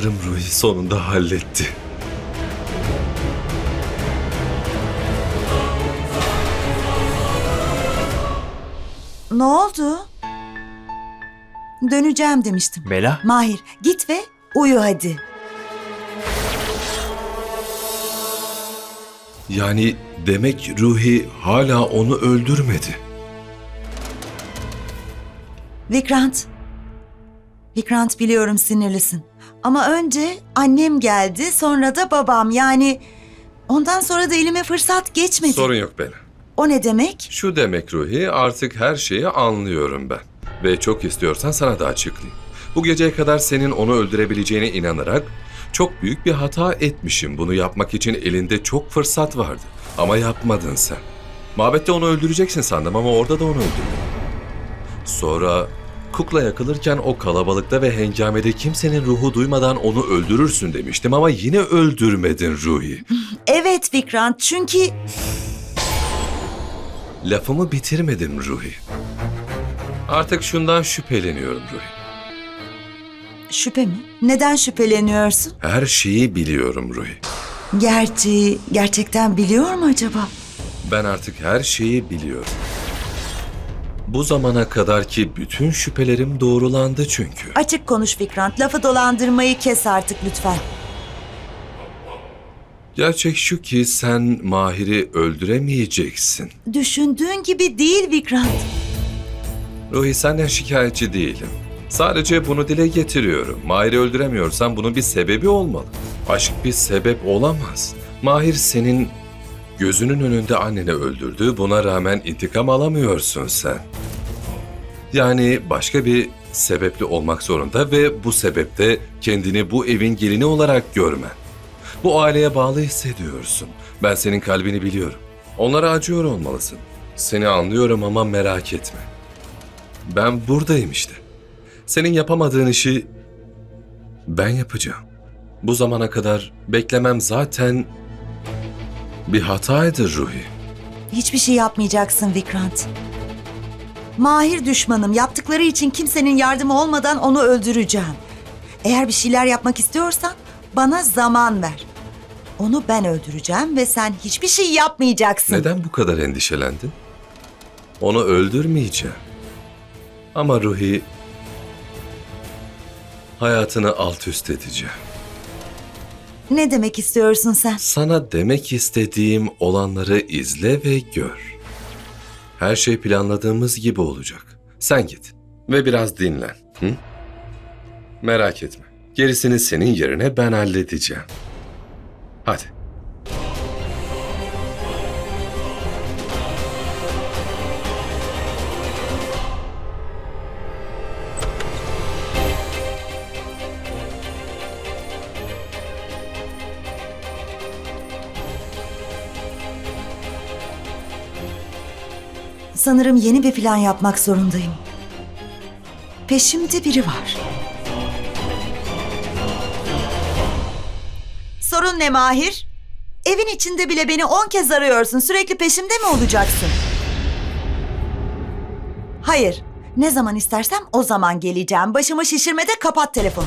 Sanırım Ruhi sonunda halletti. Ne oldu? Döneceğim demiştim. Bela? Mahir git ve uyu hadi. Yani demek Ruhi hala onu öldürmedi. Vikrant. Vikrant biliyorum sinirlisin. Ama önce annem geldi sonra da babam yani ondan sonra da elime fırsat geçmedi. Sorun yok Bela. O ne demek? Şu demek Ruhi artık her şeyi anlıyorum ben. Ve çok istiyorsan sana da açıklayayım. Bu geceye kadar senin onu öldürebileceğine inanarak çok büyük bir hata etmişim. Bunu yapmak için elinde çok fırsat vardı. Ama yapmadın sen. Mabette onu öldüreceksin sandım ama orada da onu öldürdün. Sonra kukla yakılırken o kalabalıkta ve hengamede kimsenin ruhu duymadan onu öldürürsün demiştim ama yine öldürmedin Ruhi. Evet Vikrant çünkü Lafımı bitirmedim Ruhi. Artık şundan şüpheleniyorum Ruhi. şüphe mi? Neden şüpheleniyorsun? Her şeyi biliyorum Ruhi. Gerçi gerçekten biliyor mu acaba? Ben artık her şeyi biliyorum. Bu zamana kadarki bütün şüphelerim doğrulandı çünkü. Açık konuş Vikrant. Lafı dolandırmayı kes artık lütfen. Gerçek şu ki sen Mahir'i öldüremeyeceksin. Düşündüğün gibi değil Vikrant. Ruhi senden şikayetçi değilim. Sadece bunu dile getiriyorum. Mahir'i öldüremiyorsan bunun bir sebebi olmalı. Aşk bir sebep olamaz. Mahir senin gözünün önünde anneni öldürdü. Buna rağmen intikam alamıyorsun sen. Yani başka bir sebepli olmak zorunda ve bu sebepte kendini bu evin gelini olarak görmen. Bu aileye bağlı hissediyorsun. Ben senin kalbini biliyorum. Onlara acıyor olmalısın. Seni anlıyorum ama merak etme. Ben buradayım işte. Senin yapamadığın işi ben yapacağım. Bu zamana kadar beklemem zaten bir hataydı Ruhi. Hiçbir şey yapmayacaksın Vikrant. Mahir düşmanım. Yaptıkları için kimsenin yardımı olmadan onu öldüreceğim. Eğer bir şeyler yapmak istiyorsan bana zaman ver. Onu ben öldüreceğim ve sen hiçbir şey yapmayacaksın. Neden bu kadar endişelendin? Onu öldürmeyeceğim. Ama Ruhi hayatını alt üst edeceğim. Ne demek istiyorsun sen? Sana demek istediğim olanları izle ve gör. Her şey planladığımız gibi olacak. Sen git ve biraz dinlen. Hı? Merak etme. Gerisini senin yerine ben halledeceğim. Hadi. Sanırım yeni bir plan yapmak zorundayım. Peşimde biri var. Sorun ne Mahir? Evin içinde bile beni on kez arıyorsun. Sürekli peşimde mi olacaksın? Hayır. Ne zaman istersem o zaman geleceğim. Başımı şişirme de kapat telefonu.